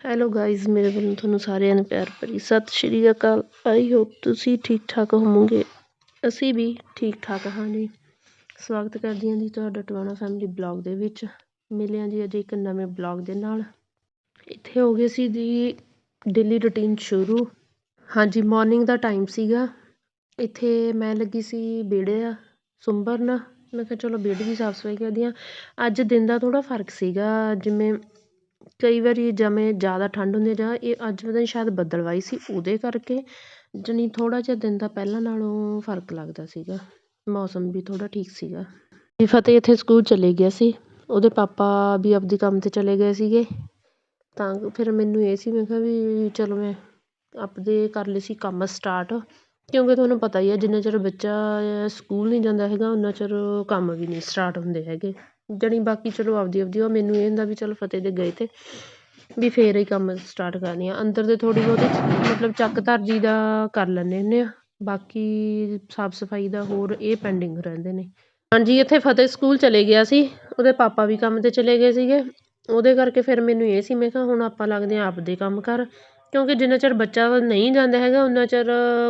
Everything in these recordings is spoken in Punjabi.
ਹੈਲੋ ਗਾਇਜ਼ ਮੇਰੇ ਵੱਲੋਂ ਤੁਹਾਨੂੰ ਸਾਰਿਆਂ ਨੂੰ ਪਿਆਰ ਭਰੀ ਸਤਿ ਸ਼੍ਰੀ ਅਕਾਲ। ਆਈ ਹੋਪ ਤੁਸੀਂ ਠੀਕ ਠਾਕ ਹੋਵੋਗੇ। ਅਸੀਂ ਵੀ ਠੀਕ ਠਾਕ ਹਾਂ ਜੀ। ਸਵਾਗਤ ਕਰਦੀ ਹਾਂ ਜੀ ਤੁਹਾਡਾ ਟਵਾਣਾ ਫੈਮਿਲੀ ਬਲੌਗ ਦੇ ਵਿੱਚ। ਮਿਲਿਆ ਜੀ ਅੱਜ ਇੱਕ ਨਵੇਂ ਬਲੌਗ ਦੇ ਨਾਲ। ਇੱਥੇ ਹੋ ਗਏ ਸੀ ਜੀ ਡੇਲੀ ਰੁਟੀਨ ਸ਼ੁਰੂ। ਹਾਂਜੀ ਮਾਰਨਿੰਗ ਦਾ ਟਾਈਮ ਸੀਗਾ। ਇੱਥੇ ਮੈਂ ਲੱਗੀ ਸੀ ਵਿਹੜੇ ਆ ਸੁੰਬਰਨ ਮੈਂ ਕਿਹਾ ਚਲੋ ਵਿਹੜੇ ਦੀ ਸਾਫ਼ ਸਫ਼ਾਈ ਕਰਦੀ ਹਾਂ। ਅੱਜ ਦਿਨ ਦਾ ਥੋੜ੍ਹਾ ਫ਼ਰਕ ਸੀਗਾ, ਜਿਵੇਂ ਕਈ ਵਾਰੀ ਜਿਵੇਂ ਜ਼ਿਆਦਾ ਠੰਡ ਹੁੰਦੀ ਹੈ ਜਾਂ ਇਹ ਅੱਜ ਪਤਾ ਨਹੀਂ ਸ਼ਾਇਦ ਬੱਦਲਵਾਈ ਸੀ ਉਹਦੇ ਕਰਕੇ, ਜਾਣੀ ਥੋੜ੍ਹਾ ਜਿਹਾ ਦਿਨ ਦਾ ਪਹਿਲਾਂ ਨਾਲੋਂ ਫ਼ਰਕ ਲੱਗਦਾ ਸੀਗਾ, ਮੌਸਮ ਵੀ ਥੋੜ੍ਹਾ ਠੀਕ ਸੀਗਾ। ਤੇ ਫਤਿਹ, ਇੱਥੇ ਸਕੂਲ ਚਲੇ ਗਿਆ ਸੀ, ਉਹਦੇ ਪਾਪਾ ਵੀ ਆਪਦੇ ਕੰਮ 'ਤੇ ਚਲੇ ਗਏ ਸੀਗੇ, ਤਾਂ ਫਿਰ ਮੈਨੂੰ ਇਹ ਸੀ, ਮੈਂ ਕਿਹਾ ਵੀ ਚਲੋ ਮੈਂ ਆਪਦੇ ਕਰ ਲਏ ਸੀ ਕੰਮ ਸਟਾਰਟ ਕਿਉਂਕਿ ਤੁਹਾਨੂੰ ਪਤਾ ਹੀ ਹੈ ਜਿੰਨਾ ਚਿਰ ਬੱਚਾ ਸਕੂਲ ਨਹੀਂ ਜਾਂਦਾ ਹੈਗਾ ਉਨਾ ਚਿਰ ਕੰਮ ਵੀ ਨਹੀਂ ਸਟਾਰਟ ਹੁੰਦੇ ਹੈਗੇ। ਜਾਣੀ ਬਾਕੀ ਚਲੋ ਆਪਦੀ ਆਪਦੀ ਉਹ ਮੈਨੂੰ ਇਹ ਹੁੰਦਾ ਵੀ ਚਲ ਫਤਿਹ ਦੇ ਗਏ ਤੇ ਵੀ ਫਿਰ ਹੀ ਕੰਮ ਸਟਾਰਟ ਕਰਨੀ ਆ। ਅੰਦਰ ਦੇ ਥੋੜ੍ਹੀ ਬਹੁਤੀ ਮਤਲਬ ਚੱਕ ਧਰਜੀ ਦਾ ਕਰ ਲੈਂਦੇ ਹੁੰਦੇ ਹਾਂ ਬਾਕੀ ਸਾਫ਼ ਸਫ਼ਾਈ ਦਾ ਹੋਰ ਇਹ ਪੈਂਡਿੰਗ ਰਹਿੰਦੇ ਨੇ। ਹਾਂਜੀ, ਇੱਥੇ ਫਤਿਹ ਸਕੂਲ ਚਲੇ ਗਿਆ ਸੀ, ਉਹਦੇ ਪਾਪਾ ਵੀ ਕੰਮ ਤੇ ਚਲੇ ਗਏ ਸੀਗੇ। ਉਹਦੇ ਕਰਕੇ ਫਿਰ ਮੈਨੂੰ ਇਹ ਸੀ, ਮੈਂ ਕਿਹਾ ਹੁਣ ਆਪਾਂ ਲੱਗਦੇ ਹਾਂ ਆਪਦੇ ਕੰਮ ਕਰ ਕਿਉਂਕਿ ਜਿੰਨਾ ਚਿਰ ਬੱਚਾ ਨਹੀਂ ਜਾਂਦਾ ਹੈਗਾ, ਉਨਾ ਚਿਰ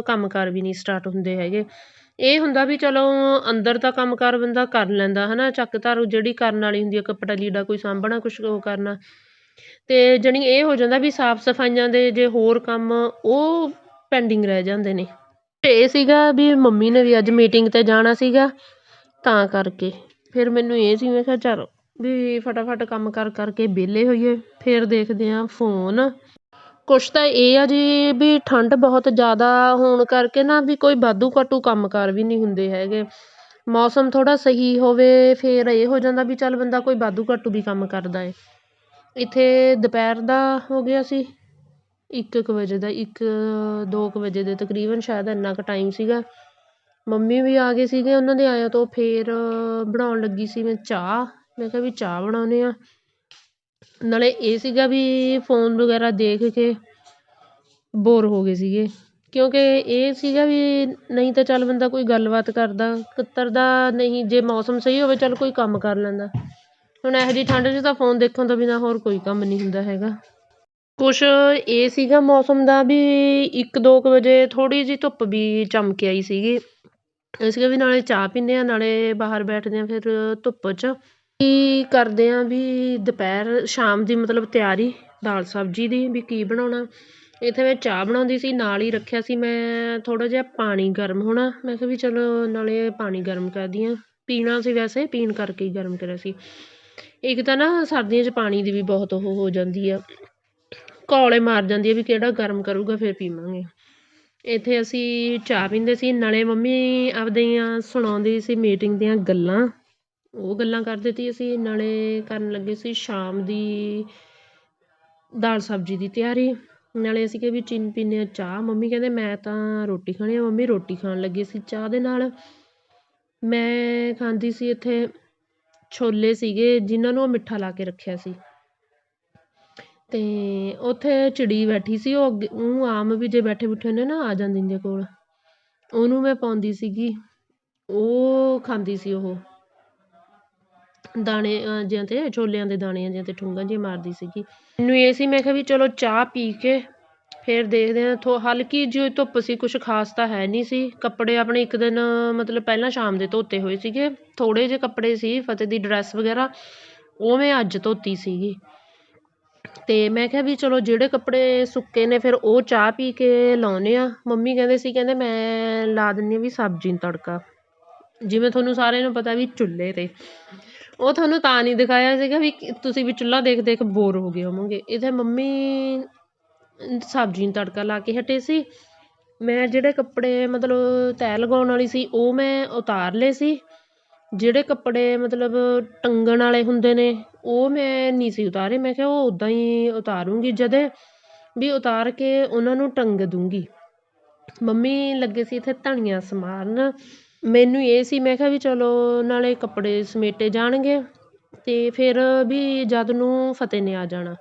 ਕੰਮ ਕਾਰ ਵੀ ਨਹੀਂ ਸਟਾਰਟ ਹੁੰਦੇ ਹੈਗੇ। ਇਹ ਹੁੰਦਾ ਵੀ ਚਲੋ ਅੰਦਰ ਤਾਂ ਕੰਮ ਕਾਰ ਬੰਦਾ ਕਰ ਲੈਂਦਾ ਹੈ ਨਾ ਚੱਕ ਧਰ ਜਿਹੜੀ ਕਰਨ ਵਾਲੀ ਹੁੰਦੀ ਆ ਕੱਪੜਾ ਲੀੜਾ ਕੋਈ ਸਾਂਭਣਾ, ਕੁਛ ਉਹ ਕਰਨਾ। ਅਤੇ ਜਾਣੀ ਇਹ ਹੋ ਜਾਂਦਾ ਵੀ ਸਾਫ਼ ਸਫਾਈਆਂ ਦੇ ਜੇ ਹੋਰ ਕੰਮ ਉਹ ਪੈਂਡਿੰਗ ਰਹਿ ਜਾਂਦੇ ਨੇ। ਇਹ ਸੀਗਾ ਵੀ ਮੰਮੀ ਨੇ ਵੀ ਅੱਜ ਮੀਟਿੰਗ ਤੇ ਜਾਣਾ ਸੀਗਾ, ਤਾਂ ਕਰਕੇ। ਫਿਰ ਮੈਨੂੰ ਇਹ ਸੀ, ਮੈਂ ਕਿਹਾ ਚਲੋ ਵੀ ਫਟਾਫਟ ਕੰਮ ਕਾਰ ਕਰਕੇ ਵਿਹਲੇ ਹੋਈਏ, ਫਿਰ ਦੇਖਦੇ ਹਾਂ ਫੋਨ। ਕੁਛ ਤਾਂ ਇਹ ਆ ਜੀ ਵੀ ਠੰਡ ਬਹੁਤ ਜ਼ਿਆਦਾ ਹੋਣ ਕਰਕੇ ਨਾ ਵੀ ਕੋਈ ਵਾਧੂ ਘਾਟੂ ਕੰਮ ਕਾਰ ਵੀ ਨਹੀਂ ਹੁੰਦੇ ਹੈਗੇ। ਮੌਸਮ ਥੋੜ੍ਹਾ ਸਹੀ ਹੋਵੇ, ਫਿਰ ਇਹ ਹੋ ਜਾਂਦਾ ਵੀ ਚੱਲ ਬੰਦਾ ਕੋਈ ਵਾਧੂ ਘਾਟੂ ਵੀ ਕੰਮ ਕਰਦਾ ਹੈ ਇੱਥੇ ਦੁਪਹਿਰ ਦਾ ਹੋ ਗਿਆ ਸੀ, ਇੱਕ ਕੁ ਵਜੇ ਦਾ, ਇੱਕ ਦੋ ਕੁ ਵਜੇ ਦੇ ਤਕਰੀਬਨ ਸ਼ਾਇਦ ਇੰਨਾ ਕੁ ਟਾਈਮ ਸੀਗਾ। ਮੰਮੀ ਵੀ ਆ ਗਏ ਸੀਗੇ, ਉਹਨਾਂ ਦੇ ਆਇਆ ਤੋਂ ਫਿਰ ਬਣਾਉਣ ਲੱਗੀ ਸੀ ਮੈਂ ਚਾਹ। ਮੈਂ ਕਿਹਾ ਵੀ ਚਾਹ ਬਣਾਉਂਦੇ ਹਾਂ। ਨਾਲੇ ਇਹ ਸੀਗਾ ਵੀ ਫੋਨ ਵਗੈਰਾ ਦੇਖ ਕੇ ਬੋਰ ਹੋ ਗਏ ਸੀਗੇ। ਕਿਉਂਕਿ ਇਹ ਸੀਗਾ ਵੀ ਨਹੀਂ ਤਾਂ ਚੱਲ ਬੰਦਾ ਕੋਈ ਗੱਲਬਾਤ ਕਰਦਾ ਕੁਤਰਦਾ ਨਹੀਂ, ਜੇ ਮੌਸਮ ਸਹੀ ਹੋਵੇ ਚੱਲ ਕੋਈ ਕੰਮ ਕਰ ਲੈਂਦਾ। ਹੁਣ ਇਹੋ ਜਿਹੀ ਠੰਡ 'ਚ ਤਾਂ ਫੋਨ ਦੇਖਣ ਤੋਂ ਬਿਨਾਂ ਹੋਰ ਕੋਈ ਕੰਮ ਨਹੀਂ ਹੁੰਦਾ ਹੈਗਾ। ਕੁਛ ਇਹ ਸੀਗਾ ਮੌਸਮ ਦਾ ਵੀ ਇੱਕ ਦੋ ਕੁ ਵਜੇ ਥੋੜ੍ਹੀ ਜਿਹੀ ਧੁੱਪ ਵੀ ਚਮਕ ਆਈ ਸੀਗੀ। ਇਸ ਕਰਕੇ ਵੀ ਨਾਲੇ ਚਾਹ ਪੀਂਦੇ ਹਾਂ, ਨਾਲੇ ਬਾਹਰ ਬੈਠਦੇ ਹਾਂ ਫਿਰ ਧੁੱਪ 'ਚ। ਕੀ ਕਰਦੇ ਹਾਂ ਵੀ ਦੁਪਹਿਰ, ਸ਼ਾਮ ਦੀ ਮਤਲਬ ਤਿਆਰੀ ਦਾਲ ਸਬਜ਼ੀ ਦੀ ਵੀ ਕੀ ਬਣਾਉਣਾ? ਇੱਥੇ ਮੈਂ ਚਾਹ ਬਣਾਉਂਦੀ ਸੀ, ਨਾਲ ਹੀ ਰੱਖਿਆ ਸੀ ਮੈਂ ਥੋੜ੍ਹਾ ਜਿਹਾ ਪਾਣੀ ਗਰਮ ਹੋਣਾ। ਮੈਂ ਕਿਹਾ ਵੀ ਚਲੋ ਨਾਲੇ ਪਾਣੀ ਗਰਮ ਕਰਦੀ ਹਾਂ ਪੀਣਾ ਸੀ ਵੈਸੇ, ਪੀਣ ਕਰਕੇ ਹੀ ਗਰਮ ਕਰਿਆ ਸੀ। ਇੱਕ ਤਾਂ ਨਾ ਸਰਦੀਆਂ 'ਚ ਪਾਣੀ ਦੀ ਵੀ ਬਹੁਤ ਉਹ ਹੋ ਜਾਂਦੀ ਆ। ਕੌਲੇ ਮਾਰ ਜਾਂਦੀ ਆ ਵੀ ਕਿਹੜਾ ਗਰਮ ਕਰੂਗਾ, ਫਿਰ ਪੀਵਾਂਗੇ। ਇੱਥੇ ਅਸੀਂ ਚਾਹ ਪੀਂਦੇ ਸੀ। ਨਾਲੇ ਮੰਮੀ ਆਪਦੀਆਂ ਸੁਣਾਉਂਦੀ ਸੀ ਮੀਟਿੰਗ ਦੀਆਂ ਗੱਲਾਂ। ਉਹ ਗੱਲਾਂ ਕਰਦੇ ਸੀ ਅਸੀਂ, ਨਾਲੇ ਕਰਨ ਲੱਗੇ ਸੀ ਸ਼ਾਮ ਦੀ ਦਾਲ ਸਬਜ਼ੀ ਦੀ ਤਿਆਰੀ। ਨਾਲੇ ਅਸੀਂ ਕਿਹਾ ਵੀ ਚੀਨ ਪੀਂਦੇ ਹਾਂ ਚਾਹ। ਮੰਮੀ ਕਹਿੰਦੇ, ਮੈਂ ਤਾਂ ਰੋਟੀ ਖਾਣੀ ਆ। ਮੰਮੀ ਰੋਟੀ ਖਾਣ ਲੱਗੇ ਸੀ ਚਾਹ ਦੇ ਨਾਲ। ਮੈਂ ਖਾਂਦੀ ਸੀ ਇੱਥੇ ਛੋਲੇ ਸੀਗੇ, ਜਿਨ੍ਹਾਂ ਨੂੰ ਉਹ ਮਿੱਠਾ ਲਾ ਕੇ ਰੱਖਿਆ ਸੀ। ਤੇ ਉੱਥੇ ਚਿੜੀ ਬੈਠੀ ਸੀ। ਉਹ ਅੱਗੇ, ਉਹ ਆਮ ਵੀ ਜੇ ਬੈਠੇ ਬੁੱਠੇ ਹੁੰਦੇ ਨਾ, ਆ ਜਾਂਦੀ ਹੁੰਦੀ ਕੋਲ। ਉਹਨੂੰ ਮੈਂ ਪਾਉਂਦੀ ਸੀਗੀ। ਉਹ ਖਾਂਦੀ ਸੀ ਉਹ। ਦਾਣੇ ਜਿਹਾਂ 'ਤੇ, ਛੋਲਿਆਂ ਦੇ ਦਾਣਿਆਂ ਜਿਹਾਂ 'ਤੇ ਠੁੰਗਾਂ ਜਿਹੀਆਂ ਮਾਰਦੀ ਸੀਗੀ। ਮੈਨੂੰ ਇਹ ਸੀ, ਮੈਂ ਕਿਹਾ ਵੀ ਚਲੋ ਚਾਹ ਪੀ ਕੇ ਫਿਰ ਦੇਖਦੇ ਹਾਂ, ਥੋ, ਹਲਕੀ ਜਿਹੀ ਧੁੱਪ ਸੀ, ਕੁਛ ਖਾਸ ਤਾਂ ਹੈ ਨਹੀਂ ਸੀ। ਕੱਪੜੇ ਆਪਣੇ ਇੱਕ ਦਿਨ, ਮਤਲਬ ਪਹਿਲਾਂ ਸ਼ਾਮ ਦੇ ਧੋਤੇ ਹੋਏ ਸੀਗੇ। ਥੋੜ੍ਹੇ ਜਿਹੇ ਕੱਪੜੇ ਸੀ, ਫਤਿਹ ਦੀ ਡਰੈਸ ਵਗੈਰਾ ਉਹ ਮੈਂ ਅੱਜ ਧੋਤੀ ਸੀਗੀ। ਅਤੇ ਮੈਂ ਕਿਹਾ ਵੀ ਚਲੋ ਜਿਹੜੇ ਕੱਪੜੇ ਸੁੱਕੇ ਨੇ, ਫਿਰ ਉਹ ਚਾਹ ਪੀ ਕੇ ਲਾਉਂਦੇ ਹਾਂ। ਮੰਮੀ ਕਹਿੰਦੇ ਸੀ, ਕਹਿੰਦੇ ਮੈਂ ਲਾ ਦਿੰਦੀ ਹਾਂ ਵੀ ਸਬਜ਼ੀ ਨੂੰ ਤੜਕਾ। ਜਿਵੇਂ ਤੁਹਾਨੂੰ ਸਾਰਿਆਂ ਨੂੰ ਪਤਾ ਵੀ ਚੁੱਲ੍ਹੇ 'ਤੇ। ਉਹ ਤੁਹਾਨੂੰ ਤਾਂ ਨਹੀਂ ਦਿਖਾਇਆ ਸੀਗਾ ਵੀ ਤੁਸੀਂ ਵੀ ਚੁੱਲ੍ਹਾ ਦੇਖ ਦੇਖ ਬੋਰ ਹੋ ਗਏ ਹੋਵੋਗੇ। ਇੱਥੇ ਮੰਮੀ ਸਬਜ਼ੀ ਨੂੰ ਤੜਕਾ ਲਾ ਕੇ ਹਟੇ ਸੀ। ਮੈਂ ਜਿਹੜੇ ਕੱਪੜੇ ਮਤਲਬ ਤੈਅ ਲਗਾਉਣ ਵਾਲੀ ਸੀ, ਉਹ ਮੈਂ ਉਤਾਰ ਲਏ ਸੀ। ਜਿਹੜੇ ਕੱਪੜੇ ਮਤਲਬ ਟੰਗਣ ਵਾਲੇ ਹੁੰਦੇ ਨੇ, ਉਹ ਮੈਂ ਨਹੀਂ ਸੀ ਉਤਾਰੇ। ਮੈਂ ਕਿਹਾ ਉਹ ਉੱਦਾਂ ਹੀ ਉਤਾਰੂੰਗੀ ਜਦੇ ਵੀ ਉਤਾਰ ਕੇ ਉਹਨਾਂ ਨੂੰ ਟੰਗ ਦੂੰਗੀ। ਮੰਮੀ ਲੱਗੇ ਸੀ ਇੱਥੇ ਧਨੀਆ ਸਮਾਰਨ। ਮੈਨੂੰ ਇਹ ਸੀ, ਮੈਂ ਕਿਹਾ ਵੀ ਚਲੋ ਨਾਲੇ ਕੱਪੜੇ ਸਮੇਟੇ ਜਾਣਗੇ ਅਤੇ ਫਿਰ ਵੀ ਜਦ ਨੂੰ ਫਤਿਹ ਨੇ ਆ ਜਾਣਾ।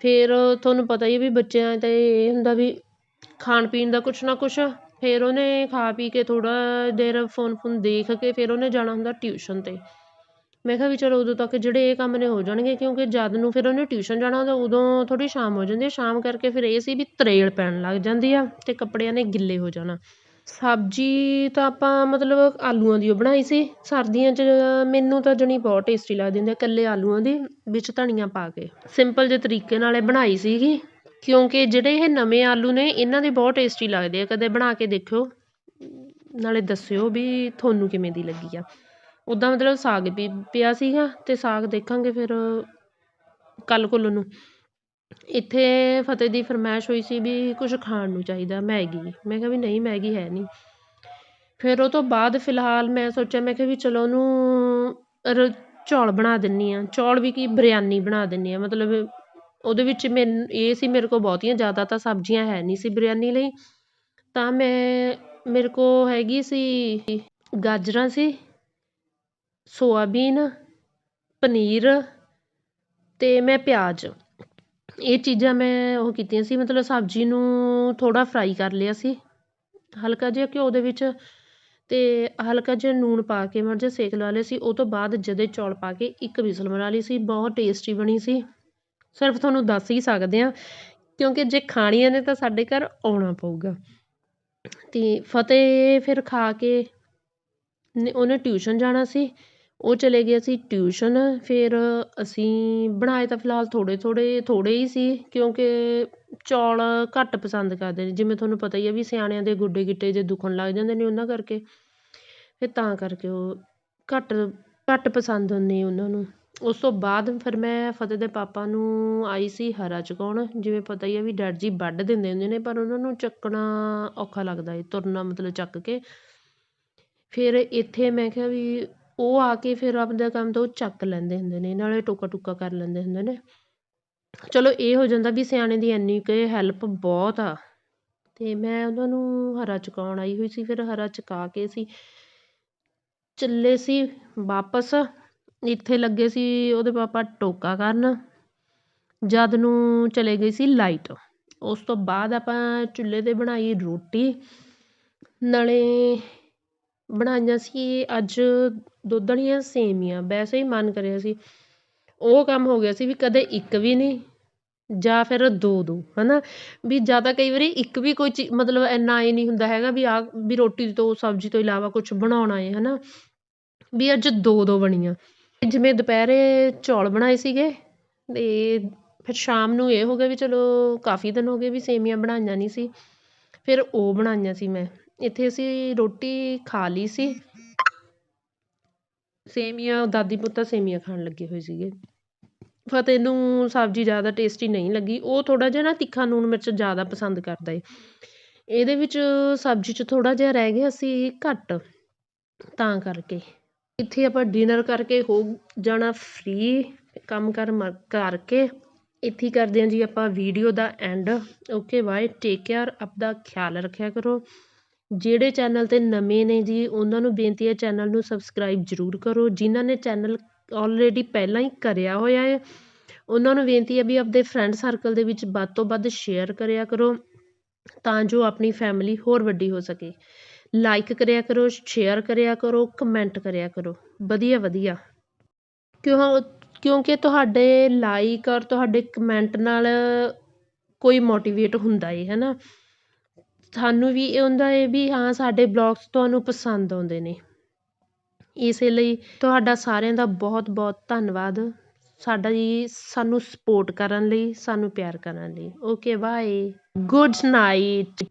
ਫਿਰ ਤੁਹਾਨੂੰ ਪਤਾ ਹੀ ਵੀ ਬੱਚਿਆਂ 'ਤੇ ਇਹ ਹੁੰਦਾ ਵੀ ਖਾਣ ਪੀਣ ਦਾ ਕੁਛ ਨਾ ਕੁਛ, ਫਿਰ ਉਹਨੇ ਖਾ ਪੀ ਕੇ ਥੋੜ੍ਹਾ ਦੇਰ ਫੋਨ ਫੋਨ ਦੇਖ ਕੇ ਫਿਰ ਉਹਨੇ ਜਾਣਾ ਹੁੰਦਾ ਟਿਊਸ਼ਨ 'ਤੇ। ਮੈਂ ਕਿਹਾ ਵੀ ਚਲੋ ਉਦੋਂ ਤੱਕ ਜਿਹੜੇ ਇਹ ਕੰਮ ਨੇ ਹੋ ਜਾਣਗੇ, ਕਿਉਂਕਿ ਜਦ ਨੂੰ ਫਿਰ ਉਹਨੇ ਟਿਊਸ਼ਨ ਜਾਣਾ ਹੁੰਦਾ, ਉਦੋਂ ਥੋੜ੍ਹੀ ਸ਼ਾਮ ਹੋ ਜਾਂਦੀ ਹੈ ਸ਼ਾਮ ਕਰਕੇ ਫਿਰ ਇਹ ਸੀ ਵੀ ਤਰੇਲ ਪੈਣ ਲੱਗ ਜਾਂਦੀ ਆ ਅਤੇ ਕੱਪੜਿਆਂ ਨੇ ਗਿੱਲੇ ਹੋ ਜਾਣਾ। ਸਬਜ਼ੀ ਤਾਂ ਆਪਾਂ ਮਤਲਬ ਆਲੂਆਂ ਦੀ ਓ ਬਣਾਈ ਸੀ। ਸਰਦੀਆਂ 'ਚ ਮੈਨੂੰ ਤਾਂ ਜਾਣੀ ਬਹੁਤ ਟੇਸਟੀ ਲੱਗਦੀ ਹੁੰਦੀ ਆ ਇਕੱਲੇ ਆਲੂਆਂ ਦੀ, ਵਿੱਚ ਧਨੀਆ ਪਾ ਕੇ। ਸਿੰਪਲ ਜਿਹੇ ਤਰੀਕੇ ਨਾਲ ਇਹ ਬਣਾਈ ਸੀਗੀ। ਕਿਉਂਕਿ ਜਿਹੜੇ ਇਹ ਨਵੇਂ ਆਲੂ ਨੇ, ਇਹਨਾਂ ਦੇ ਬਹੁਤ ਟੇਸਟੀ ਲੱਗਦੇ ਆ। ਕਦੇ ਬਣਾ ਕੇ ਦੇਖਿਓ, ਨਾਲੇ ਦੱਸਿਓ ਵੀ ਤੁਹਾਨੂੰ ਕਿਵੇਂ ਦੀ ਲੱਗੀ ਆ। ਉੱਦਾਂ ਮਤਲਬ ਸਾਗ ਵੀ ਪਿਆ ਸੀਗਾ ਅਤੇ ਸਾਗ ਦੇਖਾਂਗੇ ਫਿਰ ਕੱਲ੍ਹ ਕੁੱਲ ਨੂੰ। ਇੱਥੇ ਫਤਿਹ ਦੀ ਫਰਮਾਇਸ਼ ਹੋਈ ਸੀ ਵੀ ਕੁਛ ਖਾਣ ਨੂੰ ਚਾਹੀਦਾ, ਮੈਗੀ। ਮੈਂ ਕਿਹਾ ਵੀ ਨਹੀਂ, ਮੈਗੀ ਹੈ ਨਹੀਂ। ਫਿਰ ਉਹ ਤੋਂ ਬਾਅਦ ਫਿਲਹਾਲ ਮੈਂ ਸੋਚਿਆ, ਮੈਂ ਕਿਹਾ ਵੀ ਚਲੋ ਉਹਨੂੰ ਰ ਚੌਲ ਬਣਾ ਦਿੰਦੀ ਹਾਂ ਚੌਲ ਵੀ ਕੀ ਬਰਿਆਨੀ ਬਣਾ ਦਿੰਦੀ ਹਾਂ ਮਤਲਬ ਉਹਦੇ ਵਿੱਚ ਮੈਂ ਇਹ ਸੀ ਮੇਰੇ ਕੋਲ ਬਹੁਤੀਆਂ ਜ਼ਿਆਦਾ ਤਾਂ ਸਬਜ਼ੀਆਂ ਹੈ ਨਹੀਂ ਸੀ ਬਰਿਆਨੀ ਲਈ। ਤਾਂ ਮੈਂ, ਮੇਰੇ ਕੋਲ ਹੈਗੀ ਸੀ ਗਾਜਰਾਂ ਸੀ, ਸੋਆਬੀਨ, ਪਨੀਰ ਅਤੇ ਮੈਂ ਪਿਆਜ਼। ਇਹ ਚੀਜ਼ਾਂ ਮੈਂ ਉਹ ਕੀਤੀਆਂ ਸੀ, ਮਤਲਬ ਸਬਜ਼ੀ ਨੂੰ ਥੋੜ੍ਹਾ ਫਰਾਈ ਕਰ ਲਿਆ ਸੀ। ਹਲਕਾ ਜਿਹਾ ਘਿਓ ਦੇ ਵਿੱਚ ਅਤੇ ਹਲਕਾ ਜਿਹਾ ਲੂਣ ਪਾ ਕੇ, ਮਾੜਾ ਜਿਹਾ ਸੇਕ ਲਾ ਲਿਆ ਸੀ। ਉਹ ਤੋਂ ਬਾਅਦ ਜਦੇ ਚੌਲ ਪਾ ਕੇ ਇੱਕ ਵਿਸਲ ਮਰਾ ਲਈ ਸੀ। ਬਹੁਤ ਟੇਸਟੀ ਬਣੀ ਸੀ। ਸਿਰਫ ਤੁਹਾਨੂੰ ਦੱਸ ਹੀ ਸਕਦੇ ਹਾਂ, ਕਿਉਂਕਿ ਜੇ ਖਾਣੀਆਂ ਨੇ ਤਾਂ ਸਾਡੇ ਘਰ ਆਉਣਾ ਪਊਗਾ। ਅਤੇ ਫਤਿਹ ਫਿਰ ਖਾ ਕੇ ਨੇ, ਉਹਨੇ ਟਿਊਸ਼ਨ ਜਾਣਾ ਸੀ। ਉਹ ਚਲੇ ਗਿਆ ਸੀ ਟਿਊਸ਼ਨ, ਫਿਰ ਅਸੀਂ ਬਣਾਏ ਤਾਂ ਫਿਲਹਾਲ ਥੋੜ੍ਹੇ ਥੋੜ੍ਹੇ ਥੋੜ੍ਹੇ ਹੀ ਸੀ, ਕਿਉਂਕਿ ਚੌਲ ਘੱਟ ਪਸੰਦ ਕਰਦੇ ਨੇ, ਜਿਵੇਂ ਤੁਹਾਨੂੰ ਪਤਾ ਹੀ ਆ ਵੀ ਸਿਆਣਿਆਂ ਦੇ ਗੋਡੇ ਗਿੱਟੇ ਜੇ ਦੁਖਣ ਲੱਗ ਜਾਂਦੇ ਨੇ ਉਹਨਾਂ ਕਰਕੇ, ਫਿਰ ਤਾਂ ਕਰਕੇ ਉਹ ਘੱਟ ਘੱਟ ਪਸੰਦ ਨੇ ਉਹਨਾਂ ਨੂੰ। ਉਸ ਤੋਂ ਬਾਅਦ ਫਿਰ ਮੈਂ ਫਤਿਹ ਦੇ ਪਾਪਾ ਨੂੰ ਆਈ ਸੀ ਹਰਾ ਚੁਕਾਉਣ, ਜਿਵੇਂ ਪਤਾ ਹੀ ਆ ਵੀ ਡੈਡ ਜੀ ਵੱਢ ਦਿੰਦੇ ਹੁੰਦੇ ਨੇ, ਪਰ ਉਹਨਾਂ ਨੂੰ ਚੱਕਣਾ ਔਖਾ ਲੱਗਦਾ ਹੈ ਤੁਰਨਾ ਮਤਲਬ ਚੱਕ ਕੇ। ਫਿਰ ਇੱਥੇ ਮੈਂ ਕਿਹਾ ਵੀ ਉਹ ਆ ਕੇ ਫਿਰ ਆਪਦਾ ਕੰਮ ਤੋਂ ਚੱਕ ਲੈਂਦੇ ਹੁੰਦੇ ਨੇ, ਨਾਲੇ ਟੋਕਾ ਟੁੱਕਾ ਕਰ ਲੈਂਦੇ ਹੁੰਦੇ ਨੇ। ਚਲੋ ਇਹ ਹੋ ਜਾਂਦਾ ਵੀ ਸਿਆਣੇ ਦੀ ਇੰਨੀ ਕੁ ਹੈਲਪ ਬਹੁਤ ਆ। ਅਤੇ ਮੈਂ ਉਹਨਾਂ ਨੂੰ ਹਰਾ ਚੁਕਾਉਣ ਆਈ ਹੋਈ ਸੀ, ਫਿਰ ਹਰਾ ਚੁਕਾ ਕੇ ਅਸੀਂ ਚੱਲੇ ਸੀ ਵਾਪਸ। ਇੱਥੇ ਲੱਗੇ ਸੀ ਉਹਦੇ ਪਾਪਾ ਟੋਕਾ ਕਰਨ। ਜਦ ਨੂੰ ਚਲੇ ਗਈ ਸੀ ਲਾਈਟ ਉਸ ਤੋਂ ਬਾਅਦ ਆਪਾਂ ਚੁੱਲ੍ਹੇ 'ਤੇ ਬਣਾਈ ਰੋਟੀ। ਨਾਲੇ ਬਣਾਈਆਂ ਸੀ, ਅੱਜ ਦੁੱਧ ਵਾਲੀਆਂ ਸੇਮੀਆਂ ਵੈਸੇ ਹੀ ਮਨ ਕਰਿਆ ਸੀ। ਉਹ ਕੰਮ ਹੋ ਗਿਆ ਸੀ ਵੀ ਕਦੇ ਇੱਕ ਵੀ ਨਹੀਂ, ਜਾਂ ਫਿਰ ਦੋ ਦੋ ਹੈ ਨਾ ਵੀ ਜਾਂ ਤਾਂ ਕਈ ਵਾਰੀ ਇੱਕ ਵੀ ਕੋਈ ਚੀ ਮਤਲਬ ਇੰਨਾ ਇਹ ਨਹੀਂ ਹੁੰਦਾ ਹੈਗਾ ਵੀ ਆਹ, ਵੀ ਰੋਟੀ ਤੋਂ ਸਬਜ਼ੀ ਤੋਂ ਇਲਾਵਾ ਕੁਛ ਬਣਾਉਣਾ ਹੈ ਹੈ ਨਾ ਵੀ ਅੱਜ ਦੋ ਦੋ ਬਣੀਆਂ। ਜਿਵੇਂ ਦੁਪਹਿਰੇ ਚੌਲ ਬਣਾਏ ਸੀਗੇ ਅਤੇ ਫਿਰ ਸ਼ਾਮ ਨੂੰ ਇਹ ਹੋ ਗਿਆ ਵੀ ਚਲੋ ਕਾਫੀ ਦਿਨ ਹੋ ਗਏ ਵੀ ਸੇਵੀਆਂ ਬਣਾਈਆਂ ਨਹੀਂ ਸੀ। ਫਿਰ ਉਹ ਬਣਾਈਆਂ ਸੀ ਮੈਂ। ਇੱਥੇ ਅਸੀਂ ਰੋਟੀ ਖਾ ਲਈ ਸੀ। ਸੇਵੀਆਂ ਦਾਦੀ ਪੁੱਤਾਂ ਸੇਵੀਆਂ ਖਾਣ ਲੱਗੇ ਹੋਏ ਸੀਗੇ। ਫਤਿਹ ਨੂੰ ਸਬਜ਼ੀ ਜ਼ਿਆਦਾ ਟੇਸਟੀ ਨਹੀਂ ਲੱਗੀ। ਉਹ ਥੋੜ੍ਹਾ ਜਿਹਾ ਨਾ ਤਿੱਖਾ ਲੂਣ ਮਿਰਚ ਜ਼ਿਆਦਾ ਪਸੰਦ ਕਰਦਾ ਏ। ਇਹਦੇ ਵਿੱਚ ਸਬਜ਼ੀ 'ਚ ਥੋੜ੍ਹਾ ਜਿਹਾ ਰਹਿ ਗਿਆ ਸੀ ਘੱਟ, ਤਾਂ ਕਰਕੇ। ਇੱਥੇ ਆਪਾਂ ਡਿਨਰ ਕਰਕੇ ਹੋ ਜਾਣਾ ਫ੍ਰੀ ਕੰਮ ਕਾਰ ਮ, ਕਰਕੇ। ਇੱਥੇ ਕਰਦੇ ਹਾਂ ਜੀ ਆਪਾਂ ਵੀਡੀਓ ਦਾ end okay bye take care ਆਪਦਾ ਖਿਆਲ ਰੱਖਿਆ ਕਰੋ। ਜਿਹੜੇ ਚੈਨਲ 'ਤੇ ਨਵੇਂ ਨੇ ਜੀ, ਉਹਨਾਂ ਨੂੰ ਬੇਨਤੀ ਹੈ ਚੈਨਲ ਨੂੰ ਸਬਸਕ੍ਰਾਈਬ ਜ਼ਰੂਰ ਕਰੋ। ਜਿਨ੍ਹਾਂ ਨੇ ਚੈਨਲ ਆਲਰੇਡੀ ਪਹਿਲਾਂ ਹੀ ਕਰਿਆ ਹੋਇਆ ਹੈ, ਉਹਨਾਂ ਨੂੰ ਬੇਨਤੀ ਹੈ ਵੀ ਆਪਦੇ ਫਰੈਂਡ ਸਰਕਲ ਦੇ ਵਿੱਚ ਵੱਧ ਤੋਂ ਵੱਧ ਸ਼ੇਅਰ ਕਰਿਆ ਕਰੋ, ਤਾਂ ਜੋ ਆਪਣੀ ਫੈਮਿਲੀ ਹੋਰ ਵੱਡੀ ਹੋ ਸਕੇ। ਲਾਈਕ ਕਰਿਆ ਕਰੋ ਸ਼ੇਅਰ ਕਰਿਆ ਕਰੋ ਕਮੈਂਟ ਕਰਿਆ ਕਰੋ। ਵਧੀਆ ਵਧੀਆ। ਕਿਉਂ ਕਿਉਂਕਿ ਤੁਹਾਡੇ ਲਾਈਕ ਔਰ ਤੁਹਾਡੇ ਕਮੈਂਟ ਨਾਲ ਕੋਈ ਮੋਟੀਵੇਟ ਹੁੰਦਾ ਏ ਹੈ ਨਾ ਸਾਨੂੰ ਵੀ ਇਹ ਹੁੰਦਾ ਹੈ ਵੀ ਹਾਂ, ਸਾਡੇ ਬਲੌਗਸ ਤੁਹਾਨੂੰ ਪਸੰਦ ਆਉਂਦੇ ਨੇ। ਇਸ ਲਈ ਤੁਹਾਡਾ ਸਾਰਿਆਂ ਦਾ ਬਹੁਤ ਬਹੁਤ ਧੰਨਵਾਦ। ਸਾਡਾ ਜੀ ਸਾਨੂੰ ਸਪੋਰਟ ਕਰਨ ਲਈ, ਸਾਨੂੰ ਪਿਆਰ ਕਰਨ ਲਈ। Okay bye good night